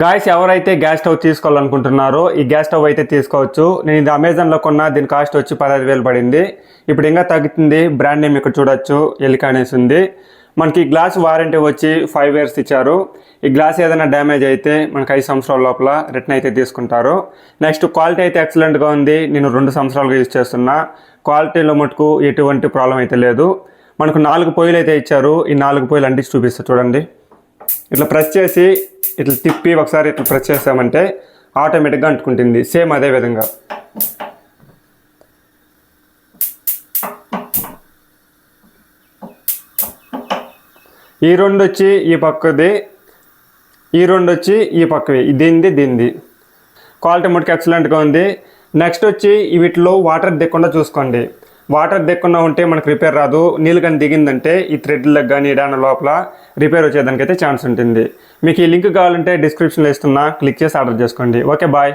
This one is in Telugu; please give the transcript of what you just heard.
గాయస్ ఎవరైతే గ్యాస్ స్టవ్ తీసుకోవాలనుకుంటున్నారో ఈ గ్యాస్ స్టవ్ అయితే తీసుకోవచ్చు. నేను ఇది అమెజాన్లో కొన్న దీని కాస్ట్ వచ్చి పదహైదు వేలు పడింది. ఇప్పుడు ఇంకా తగ్గుతుంది. బ్రాండ్ నేమ్ ఇక్కడ చూడొచ్చు. ఎలికానేసి ఉంది. మనకి గ్లాస్ వారంటీ వచ్చి ఫైవ్ ఇయర్స్ ఇచ్చారు. ఈ గ్లాస్ ఏదైనా డ్యామేజ్ అయితే మనకి ఐదు సంవత్సరాల లోపల రిటర్న్ అయితే తీసుకుంటారు. నెక్స్ట్ క్వాలిటీ అయితే ఎక్సలెంట్గా ఉంది. నేను రెండు సంవత్సరాలుగా యూజ్ చేస్తున్నా. క్వాలిటీలో మటుకు ఎటువంటి ప్రాబ్లం అయితే లేదు. మనకు నాలుగు పొయ్యిలు అయితే ఇచ్చారు. ఈ నాలుగు పొయ్యిలు అంటించి చూపిస్తా చూడండి. ఇట్లా ప్రెస్ చేసి ఇట్లా తిప్పి ఒకసారి ఇట్లా ప్రెస్ చేసామంటే ఆటోమేటిక్గా అంటుకుంటుంది. సేమ్ అదే విధంగా. ఈ రెండు వచ్చి ఈ పక్కది ఈ రెండు వచ్చి ఈ పక్కవి. దీనిది దీనిది క్వాలిటీ మటుకు ఎక్సలెంట్గా ఉంది. నెక్స్ట్ వచ్చి వీటిలో వాటర్ దిక్కుండా చూసుకోండి. వాటర్ దిక్కుండా ఉంటే మనకు రిపేర్ రాదు. నీళ్ళు కానీ దిగిందంటే ఈ థ్రెడ్లకు కానీ దాని లోపల రిపేర్ వచ్చేదానికైతే ఛాన్స్ ఉంటుంది. మీకు ఈ లింక్ కావాలంటే డిస్క్రిప్షన్లో ఇస్తున్నా. క్లిక్ చేసి ఆర్డర్ చేసుకోండి. Okay bye.